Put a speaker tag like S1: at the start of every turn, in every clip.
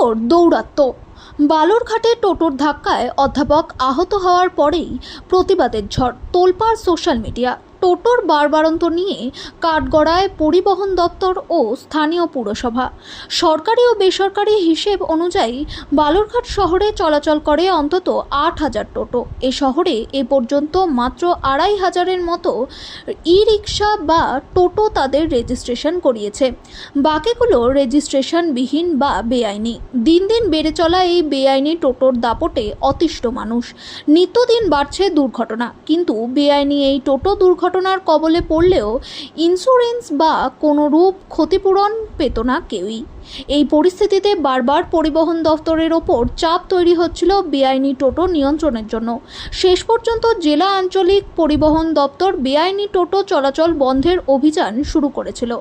S1: টোটোর দৌরাত্ম্য বালুরঘাটে টোটোর ধাক্কায় অধ্যাপক আহত হওয়ার পরেই প্রতিবাদের ঝড় তোলপাড় সোশ্যাল মিডিয়া টোটোর বারবারন্ত নিয়ে কাঠগড়ায় পরিবহন দপ্তর ও স্থানীয় পুরসভা। সরকারি ও বেসরকারি হিসেব অনুযায়ী বালুরঘাট শহরে চলাচল করে অন্তত আট হাজার টোটো। এ শহরে এ পর্যন্ত মাত্র আড়াই হাজারের মতো ই রিক্সা বা টোটো তাদের রেজিস্ট্রেশন করিয়েছে। বাকিগুলো রেজিস্ট্রেশনবিহীন বা বেআইনি। দিন দিন বেড়ে চলা এই বেআইনি টোটোর দাপটে অতিষ্ঠ মানুষ। নিত্যদিন বাড়ছে দুর্ঘটনা। কিন্তু বেআইনি এই টোটো দুর্ঘটনার কবলে পড়লেও ইন্স্যুরেন্স বা কোনো রূপ ক্ষতিপূরণ পেত না কেউই। এই পরিস্থিতিতে বারবার পরিবহন দফতরের ওপর চাপ তৈরি হচ্ছিল বেআইনি টোটো নিয়ন্ত্রণের জন্য। শেষ পর্যন্ত জেলা আঞ্চলিক পরিবহন দপ্তর বেআইনি টোটো চলাচল বন্ধের অভিযান শুরু করেছিল।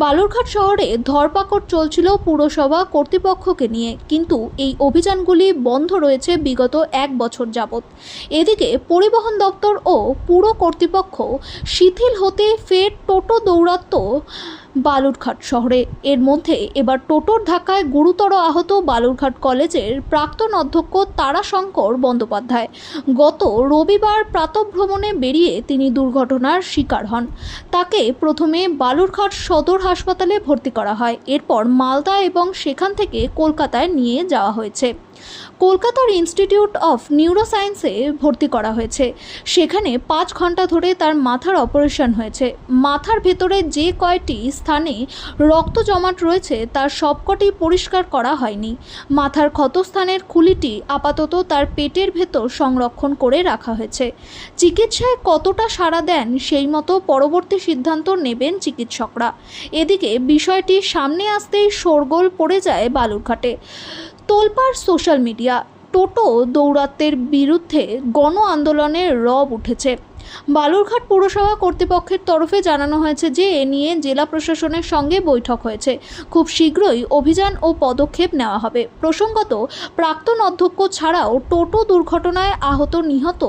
S1: বালুরঘাট শহরে ধরপাকড় চলছিল পুরসভা কর্তৃপক্ষকে নিয়ে, কিন্তু এই অভিযানগুলি বন্ধ রয়েছে বিগত এক বছর যাবৎ। এদিকে পরিবহন দপ্তর ও পুর কর্তৃপক্ষ শিথিল হতে ফের টোটো দৌরাত্ম্য বালুরঘাট শহরে। এর মধ্যে এবার টোটোর ধাক্কায় গুরুতর আহত বালুরঘাট কলেজের প্রাক্তন অধ্যক্ষ তারাশঙ্কর বন্দ্যোপাধ্যায়। গত রবিবার প্রাতভ্রমণে বেরিয়ে তিনি দুর্ঘটনার শিকার হন। তাকে প্রথমে বালুরঘাট সদর হাসপাতালে ভর্তি করা হয়। এরপর মালদা এবং সেখান থেকে কলকাতায় নিয়ে যাওয়া হয়েছে। কলকাতার ইনস্টিটিউট অফ নিউরোসায়েন্সে ভর্তি করা হয়েছে। সেখানে পাঁচ ঘণ্টা ধরে তার মাথার অপারেশন হয়েছে। মাথার ভেতরে যে কয়টি স্থানে রক্ত জমাট রয়েছে, তার সবকটি পরিষ্কার করা হয়নি। মাথার ক্ষতস্থানের খুলিটি আপাতত তার পেটের ভেতর সংরক্ষণ করে রাখা হয়েছে। চিকিৎসায় কতটা সাড়া দেন, সেই মতো পরবর্তী সিদ্ধান্ত নেবেন চিকিৎসকরা। এদিকে বিষয়টি সামনে আসতেই শোরগোল পড়ে যায় বালুরঘাটে। তোলপাড় সোশ্যাল মিডিয়া টোটো দৌরাত্মের বিরুদ্ধে গণ আন্দোলনের রব উঠেছে। বালুরঘাট পুরসভা কর্তৃপক্ষের তরফে জানানো হয়েছে যে এ নিয়ে জেলা প্রশাসনের সঙ্গে বৈঠক হয়েছে। খুব শীঘ্রই অভিযান ও পদক্ষেপ নেওয়া হবে। প্রসঙ্গত, প্রাক্তন অধ্যক্ষ ছাড়াও টোটো দুর্ঘটনায় আহত নিহত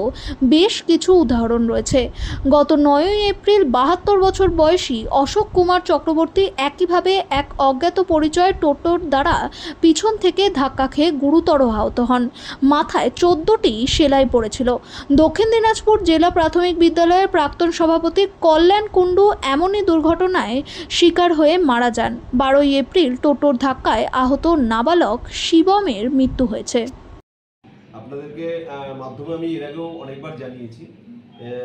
S1: বেশ কিছু উদাহরণ রয়েছে। গত নয়ই এপ্রিল বাহাত্তর বছর বয়সী অশোক কুমার চক্রবর্তী একইভাবে এক অজ্ঞাত পরিচয় টোটোর দ্বারা পিছন থেকে ধাক্কা খেয়ে গুরুতর আহত হন। মাথায় চোদ্দটি সেলাই পড়েছিল। দক্ষিণ দিনাজপুর জেলা প্রাথমিক বিদ্যালয়ের প্রাক্তন সভাপতি কল্যাণ কুণ্ডু এমনই দুর্ঘটনায় শিকার হয়ে মারা যান। বারোই এপ্রিল টোটোর ধাক্কায় আহত নাবালক শিবমের মৃত্যু হয়েছে।
S2: আপনাদেরকে মাধ্যমে আমি এর আগেও অনেকবার জানিয়েছি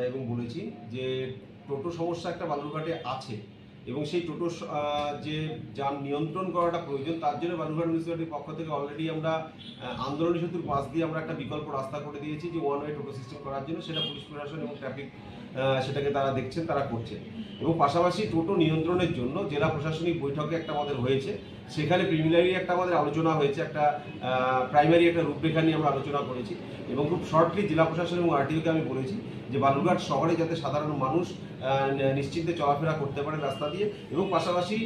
S2: এবং বলেছি যে টোটো সমস্যা একটা বালুরঘাটে আছে। এবং সেই টোটো যে যান নিয়ন্ত্রণ করাটা প্রয়োজন, তার জন্য বালুরঘাট মিউনিসিপ্যালিটির পক্ষ থেকে অলরেডি আমরা আন্দোলনী সেতুর পাশ দিয়ে আমরা একটা বিকল্প রাস্তা করে দিয়েছি যে ওয়ান ওয়ে টোটো সিস্টেম করার জন্য। সেটা পুলিশ প্রশাসন এবং ট্রাফিক সেটাকে তারা দেখছেন, তারা করছেন এবং পাশাপাশি টোটো নিয়ন্ত্রণের জন্য জেলা প্রশাসনিক বৈঠকে একটা আমাদের হয়েছে। সেখানে প্রিমিনারি একটা আমাদের আলোচনা হয়েছে, একটা প্রাইমারি একটা রূপরেখা নিয়ে আমরা আলোচনা করেছি। এবং খুব শর্টলি জেলা প্রশাসন এবং আরটিওকে আমি বলেছি যে বালুরঘাট শহরে যাতে সাধারণ মানুষ নিশ্চিন্তে চলাফেরা করতে পারে রাস্তা দিয়ে এবং পাশাপাশি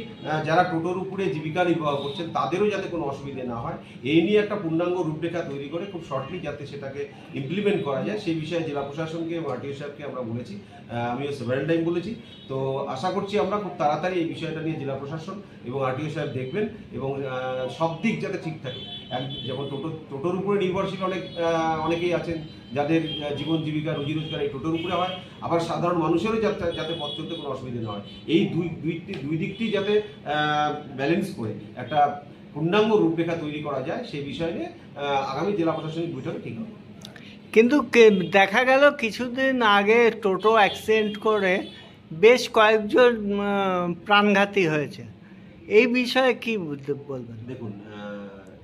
S2: যারা টোটোর উপরে জীবিকা নির্বাহ করছেন, তাদেরও যাতে কোনো অসুবিধে না হয়। এই নিয়ে একটা পূর্ণাঙ্গ রূপরেখা তৈরি করে খুব শর্টলি যাতে সেটাকে ইমপ্লিমেন্ট করা যায়। সেই বিষয়ে জেলা প্রশাসনকে এবং আরটিও সাহেবকে আমরা বলেছি আমিও সেভারেল টাইম বলেছি। তো আশা করছি আমরা খুব তাড়াতাড়ি এই বিষয়টা নিয়ে জেলা প্রশাসন এবং আরটিও সাহেব দেখবেন এবং সব দিক যাতে ঠিক থাকে। এক, যেমন টোটো, টোটোর উপরে নির্ভরশীল অনেক অনেকেই আছেন যাদের জীবন জীবিকা, রুজি রোজগার টোটোর উপরে হয় আবার সাধারণ মানুষেরও যাতে যাতে পথ চলতে কোনো অসুবিধা না হয়। এই দুই দুইটি দুই দিকটি যাতে ব্যালেন্স করে একটা পূর্ণাঙ্গ রূপরেখা তৈরি করা যায় সেই বিষয় নিয়ে আগামী জেলা প্রশাসনিক বৈঠকে ঠিক হবে।
S3: কিন্তু দেখা গেল কিছুদিন আগে টোটো অ্যাক্সিডেন্ট করে বেশ কয়েকজন প্রাণঘাতী হয়েছে। এই বিষয়ে কি বলবেন?
S2: দেখুন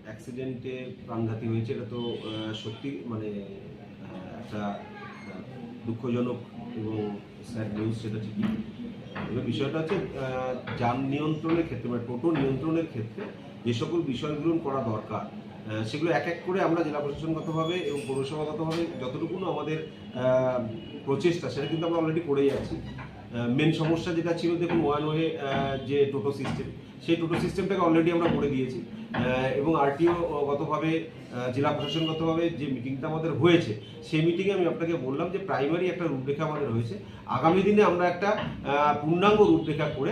S2: অ্যাক্সিডেন্টে প্রাণঘাতী হয়েছে এটা তো সত্যি মানে একটা দুঃখজনক এবং স্যাড নিউজ সেটা ঠিকই। এবার বিষয়টা হচ্ছে যান নিয়ন্ত্রণের ক্ষেত্রে মানে টোটো নিয়ন্ত্রণের ক্ষেত্রে যে সকল বিষয়গুলো করা দরকার সেগুলো এক এক করে আমরা জেলা প্রশাসনগতভাবে এবং পৌরসভাগতভাবে যতটুকু আমাদের প্রচেষ্টা, সেটা কিন্তু আমরা অলরেডি করেই আছি মেন সমস্যা যেটা ছিল, দেখুন ওয়ান ওয়ে যে টোটো সিস্টেম সেই টোটো সিস্টেমটাকে অলরেডি আমরা করে দিয়েছি। এবং আরটিও গতভাবে জেলা প্রশাসনগতভাবে যে মিটিংটা আমাদের হয়েছে সেই মিটিংয়ে আমি আপনাকে বললাম যে প্রাইমারি একটা রূপরেখা আমাদের হয়েছে। আগামী দিনে আমরা একটা পূর্ণাঙ্গ রূপরেখা করে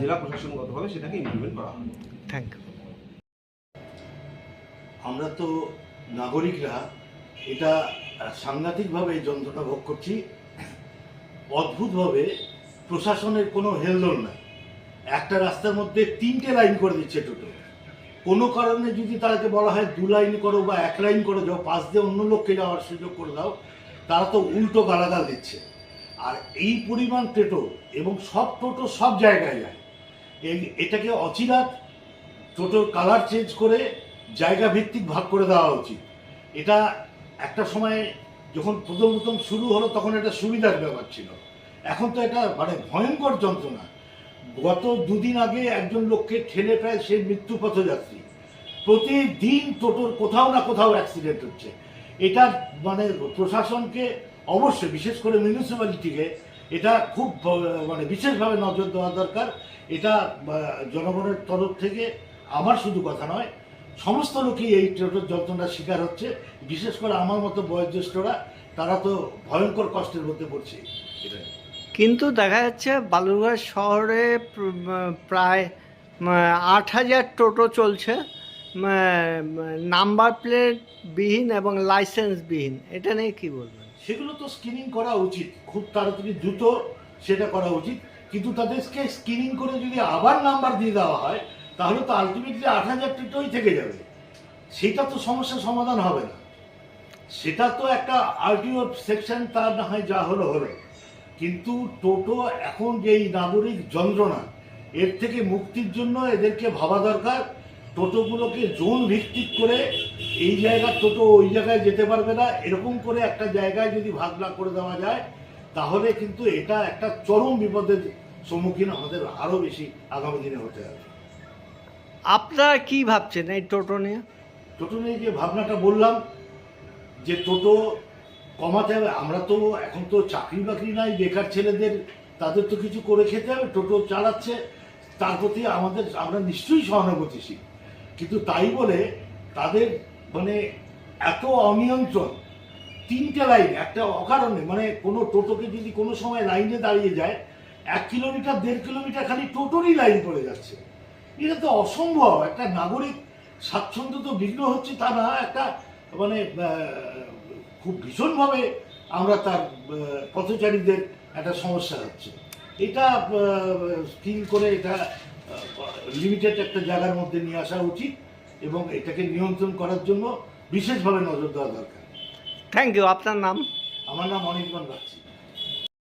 S2: জেলা প্রশাসনগতভাবে সেটাকে ইমপ্লিমেন্ট করা হবে।
S3: থ্যাংক ইউ
S4: আমরা তো নাগরিকরা এটা সাংঘাতিকভাবে এই যন্ত্রণা ভোগ করছি। অদ্ভুতভাবে প্রশাসনের কোনো হেলদোল নাই। একটা রাস্তার মধ্যে তিনটে লাইন করে দিচ্ছে টোটো। কোনো কারণে যদি তাদেরকে বলা হয় দু লাইন করো বা এক লাইন করে দাও পাশ দিয়ে অন্য লোককে যাওয়ার সুযোগ করে দাও, তারা তো উল্টো গালাগাল দিচ্ছে। আর এই পরিমাণ টোটো এবং সব টোটো সব জায়গায় যায়। এই এটাকে অচিরাত টোটোর কালার চেঞ্জ করে জায়গা ভিত্তিক ভাগ করে দেওয়া উচিত। এটা একটা সময় যখন প্রথম প্রথম শুরু হলো, তখন এটা সুবিধার ব্যাপার ছিল। এখন তো এটা মানে ভয়ঙ্কর যন্ত্রণা। গত দুদিন আগে একজন লোককে ঠেলে প্রায় সে মৃত্যু পথযাত্রী প্রতিদিন টোটোর কোথাও না কোথাও অ্যাক্সিডেন্ট হচ্ছে। এটা মানে প্রশাসনকে অবশ্যই, বিশেষ করে মিউনিসিপ্যালিটিকে এটা খুব মানে বিশেষভাবে নজর দেওয়া দরকার। এটা জনগণের তরফ থেকে আমার শুধু কথা নয়, সমস্ত লোকই এই টোটোর যন্ত্রণার শিকার হচ্ছে। বিশেষ করে আমার মতো বয়োজ্যেষ্ঠরা, তারা তো ভয়ঙ্কর কষ্টের মধ্যে পড়ছে। এটা।
S3: কিন্তু দেখা যাচ্ছে বালুরঘাট শহরে প্রায় আট হাজার টোটো চলছে নাম্বার প্লেট বিহীন এবং লাইসেন্স বিহীন। এটা নিয়ে কি বলবেন?
S4: সেগুলো তো স্ক্রিনিং করা উচিত। খুব তাড়াতাড়ি দ্রুত সেটা করা উচিত। কিন্তু তাদেরকে স্ক্রিনিং করে যদি আবার নাম্বার দিয়ে দেওয়া হয়, তাহলে তো আলটিমেটলি আট হাজার টোটোই থেকে যাবে। সেটা তো সমস্যার সমাধান হবে না। সেটা তো একটা আরটিও সেকশন তার না হয় যা হলো হলো। কিন্তু টোটো এখন যেই নাগরিক যন্ত্রণা এর থেকে মুক্তির জন্য এদেরকে ভাবা দরকার। টোটোগুলোকে জোন ভিত্তিক করে এই জায়গার টোটো ওই জায়গায় যেতে পারবে না। এরকম করে একটা জায়গায় যদি ভাগ না করে দেওয়া যায় তাহলে কিন্তু এটা একটা চরম বিপদের সম্মুখীন আমাদের আরও বেশি আগামী দিনে হতে হবে।
S3: আপনারা কি ভাবছেন এই টোটো নিয়ে?
S4: টোটো নিয়ে যে ভাবনাটা বললাম যে টোটো কমাতে হবে। আমরা তো এখন তো চাকরি বাকরি নাই, বেকার ছেলেদের, তাদের তো কিছু করে খেতে হবে, টোটো চালাচ্ছে। তার প্রতি আমাদের, আমরা নিশ্চয়ই সহানুভূতিশীল। কিন্তু তাই বলে তাদের মানে এত অনিয়ন্ত্রণ, তিনটে লাইন, একটা অকারণে মানে কোনো টোটোকে যদি কোনো সময় লাইনে দাঁড়িয়ে যায়, এক কিলোমিটার, দেড় কিলোমিটার খালি টোটোরই লাইন পড়ে যাচ্ছে। এটা তো অসম্ভব। একটা নাগরিক স্বাচ্ছন্দ্য তো বিঘ্ন হচ্ছে, তা না, একটা মানে খুব ভীষণভাবে আমরা তার পথচারীদের একটা সমস্যা হচ্ছে। এটা স্কিল করে এটা লিমিটেড একটা জায়গার মধ্যে নিয়ে আসা উচিত এবং এটাকে নিয়ন্ত্রণ করার জন্য বিশেষভাবে নজর দেওয়া দরকার।
S3: থ্যাংক ইউ আপনার নাম?
S4: আমার নাম অনির্বাণ বাগচি।